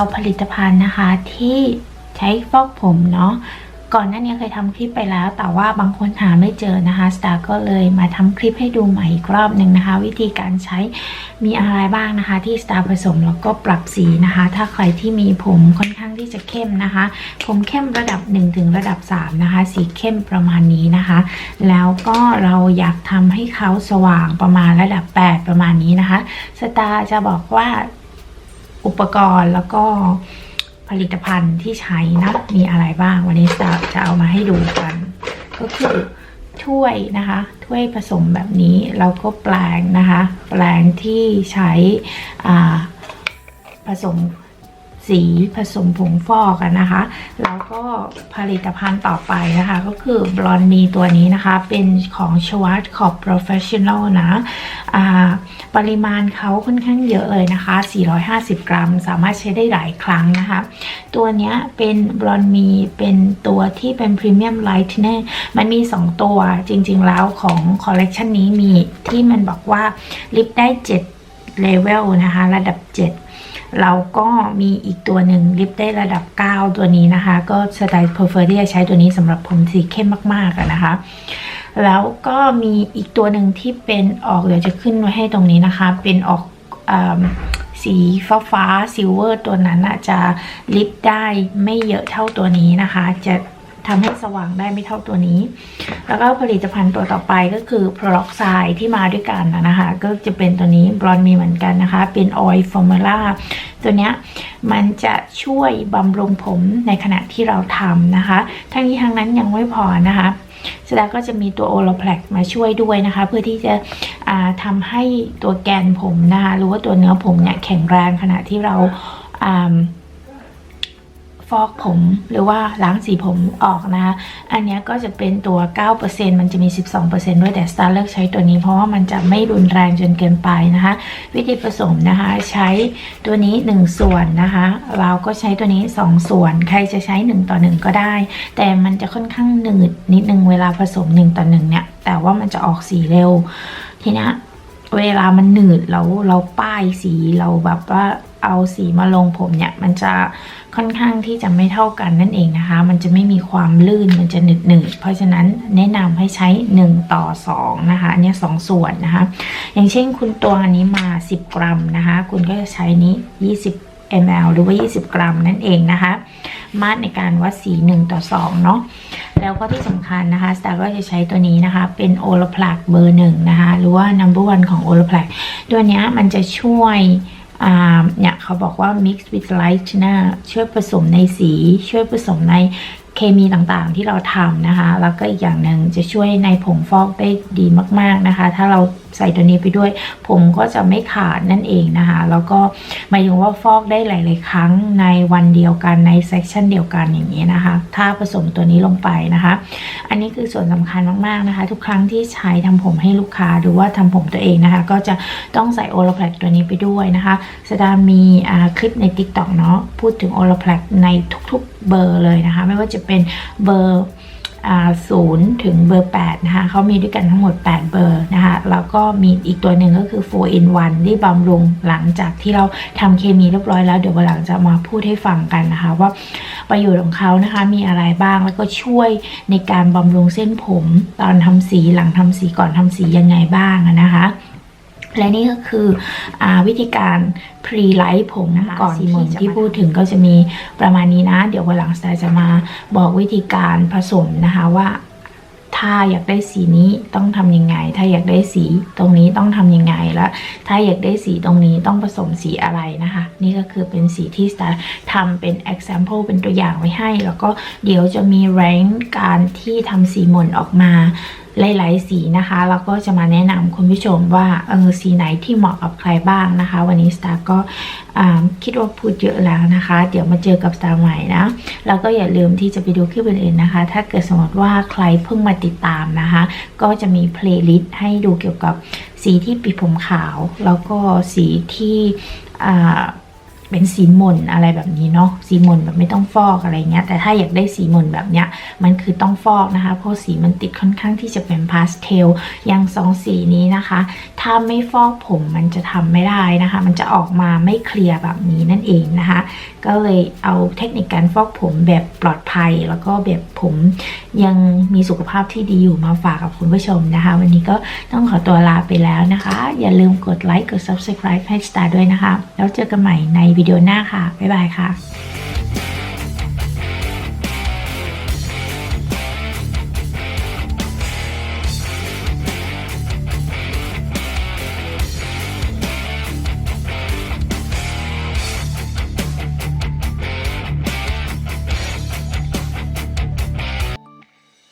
เอาผลิตภัณฑ์นะคะที่ใช้ฟอกผมเนาะก่อนหน้านี้เคยทำคลิปไปแล้ว แต่ว่าบางคนหาไม่เจอนะคะสตาร์ก็เลยมาทำคลิปให้ดูใหม่อีกรอบหนึ่งนะคะ วิธีการใช้มีอะไรบ้างนะคะ ที่สตาร์ผสมแล้วก็ปรับสีนะคะ ถ้าใครที่มีผมค่อนข้างที่จะเข้มนะคะ ผมเข้มระดับ 1 ถึงระดับ 3 นะคะ สีเข้มประมาณนี้นะคะ แล้วก็เราอยากทำให้เขาสว่างประมาณระดับ 8 ประมาณนี้นะคะสตาร์จะบอกว่า อุปกรณ์แล้วก็ผลิตภัณฑ์ที่ใช้นะมีอะไรบ้าง วันนี้สตาร์จะเอามาให้ดูกัน ก็คือถ้วยนะคะ ถ้วยผสมแบบนี้เราก็แปลงนะคะ แปลงที่ใช้อ่าผสมสีผสมผงฟอกกันนะคะ แล้วก็ผลิตภัณฑ์ต่อไปนะคะ ก็คือบลอนมีตัวนี้นะคะ เป็นของชวัตขอบ professional นะ อ่า ปริมาณเขาค่อนข้างเยอะเลยนะคะ 450 กรัม สามารถใช้ได้หลายครั้งนะคะ ตัวนี้เป็นบลอนมีเป็นตัวที่เป็นพรีเมียมไลท์เนอร์มันมี 2 ตัวจริง ๆ แล้วของคอลเลกชันนี้มีที่มันบอกว่าลิปได้ 7 เลเวลนะคะ ระดับ 7เราก็มีอีกตัวหนึ่งลิปได้ระดับ 9 ตัวนี้นะคะ ก็สไตล์เพอร์เฟอร์ที่จะใช้ตัวนี้สำหรับผมสีเข้มมากๆนะคะ แล้วก็มีอีกตัวหนึ่งที่เป็นออกเดี๋ยวจะขึ้นไว้ให้ตรงนี้นะคะ เป็นออกอสีฟ้าฟ้าซิลเวอร์ตัวนั้นน่ะจะลิปได้ไม่เยอะเท่าตัวนี้นะคะ จะ ทำให้สว่างได้ไม่เท่าตัวนี้ แล้วก็ผลิตภัณฑ์ตัวต่อไปก็คือ p r o อกไซด์ที่มาด้วยกันนะคะ ก็จะเป็นตัวนี้บลอนมีเหมือนกันนะคะ เป็นออยล์ฟอร์มูล่าตัวเนี้ยมันจะช่วยบำรุงผมในขณะที่เราทำนะคะ ทั้งนี้ทั้งนั้นยังไม่พอนะคะเสร็จแล้วก็จะมีตัวโอโลแพลกมาช่วยด้วยนะคะ เพื่อที่จะาทำให้ตัวแกนผมนะคะหรือว่าตัวเนื้อผมเนี่ยแข็งแรงขณะที่เราา ฟอกผมหรือว่าล้างสีผมออกนะคะอันนี้ก็จะเป็นตัว 9%มันจะมี 12%ด้วยแต่สตาร์เลือกใช้ตัวนี้เพราะว่ามันจะไม่รุนแรงจนเกินไปนะคะ วิธีผสมนะคะใช้ตัวนี้ 1 ส่วนนะคะเราก็ใช้ตัวนี้ 2 ส่วน ใครจะใช้ 1 ต่อ 1 ก็ได้ แต่มันจะค่อนข้างหนืดนิดนึงเวลาผสม 1 ต่อ 1 เนี่ย แต่ว่ามันจะออกสีเร็วทีนี้เวลามันหนืดแล้วเราป้ายสีเราแบบว่า เอาสีมาลงผมเนี่ย มันจะค่อนข้างที่จะไม่เท่ากันนั่นเองนะคะ มันจะไม่มีความลื่นมันจะหนืดหนืดๆเพราะฉะนั้นแนะนำให้ใช้ 1 ต่อ 2 นะคะ อันเนี้ยสองส่วนนะคะ อย่างเช่นคุณตวงอันนี้มา 10 กรัมนะคะ คุณก็จะใช้นี้ 20 ml หรือว่า 20 กรัมนั่นเองนะคะ มาตรในการวัดสี 1 ต่อ 2 เนาะแล้วก็ที่สำคัญนะคะสตาร์ก็จะใช้ตัวนี้นะคะ เป็นโอลพลักเบอร์หนึ่งนะคะ หรือว่า number one ของโอลพลักตัวนี้มันจะช่วย เนี่ยเขาบอกว่า mix with light นะช่วยผสมในสี ช่วยผสมใน เคมีต่างๆที่เราทำนะคะ แล้วก็อีกอย่างหนึ่งจะช่วยในผงฟอกได้ดีมาก ๆนะคะ ถ้าเราใส่ตัวนี้ไปด้วย ผมก็จะไม่ขาดนั่นเองนะคะ แล้วก็หมายถึงว่าฟอกได้หลาย ๆ ครั้งในวันเดียวกันในเซสชันเดียวกันอย่างนี้นะคะ ถ้าผสมตัวนี้ลงไปนะคะ อันนี้คือส่วนสำคัญมาก ๆ นะคะ ทุกครั้งที่ใช้ทำผมให้ลูกค้าหรือว่าทำผมตัวเองนะคะ ก็จะต้องใส่โอล p พลกตัวนี้ไปด้วยนะคะสดามีคลิปใน Tik t o อกเนาะพูดถึงโอล p พลกในทุก ๆเบอร์เลยนะคะ ไม่ว่าจะเป็นเบอร์ศูนย์ถึงเบอร์ 8 นะคะเขามีด้วยกันทั้งหมด 8 เบอร์นะคะ แล้วก็มีอีกตัวหนึ่งก็คือ 4 in 1 ที่บำรุงหลังจากที่เราทำเคมีเรียบร้อยแล้ว เดี๋ยววันหลังจะมาพูดให้ฟังกันนะคะ ว่าประโยชน์ของเขานะคะมีอะไรบ้างแล้วก็ช่วยในการบำรุงเส้นผม ตอนทำสีหลังทำสีก่อนทำสียังไงบ้างนะคะ และนี่ก็คืออาวิธีการ pre light ผมก่อนที่ที่พูดถึงก็จะมีประมาณนี้นะ เดี๋ยววันหลังสไตล์จะมาบอกวิธีการผสมนะคะว่าถ้าอยากได้สีนี้ต้องทำยังไง ถ้าอยากได้สีตรงนี้ต้องทำยังไง และถ้าอยากได้สีตรงนี้ต้องผสมสีอะไรนะคะ นี่ก็คือเป็นสีที่สตาร์ทำเป็น example เป็นตัวอย่างไว้ให้ แล้วก็เดี๋ยวจะมี rank การที่ทำสีหม่นออกมา หลายๆ สีนะคะ แล้วก็จะมาแนะนำคุณผู้ชมว่าเออสีไหนที่เหมาะกับใครบ้างนะคะ วันนี้สตาร์ก็คิดว่าพูดเยอะแล้วนะคะ เดี๋ยวมาเจอกับสตาร์ใหม่นะ แล้วก็อย่าลืมที่จะไปดูคลิปอื่นๆนะคะ ถ้าเกิดสมมติว่าใครเพิ่งมาติดตามนะคะ ก็จะมีเพลย์ลิสต์ให้ดูเกี่ยวกับสีที่ปิดผมขาว แล้วก็สีที่อ่า เป็นสีมนอะไรแบบนี้เนาะสีมนแบบไม่ต้องฟอกอะไรเงี้ยแต่ถ้าอยากได้สีมนแบบเนี้ยมันคือต้องฟอกนะคะ เพราะสีมันติดค่อนข้างที่จะเป็นพาสเทลอย่างสองสีนี้นะคะถ้าไม่ฟอกผมมันจะทำไม่ได้นะคะ มันจะออกมาไม่เคลียร์แบบนี้นั่นเองนะคะ ก็เลยเอาเทคนิคการฟอกผมแบบปลอดภัย แล้วก็แบบผมยังมีสุขภาพที่ดีอยู่มาฝากกับคุณผู้ชมนะคะ วันนี้ก็ต้องขอตัวลาไปแล้วนะคะ อย่าลืมกดไลค์กด subscribe ให้ Star ด้วยนะคะ แล้วเจอกันใหม่ในวิดีโอหน้าค่ะ บ๊ายบายค่ะ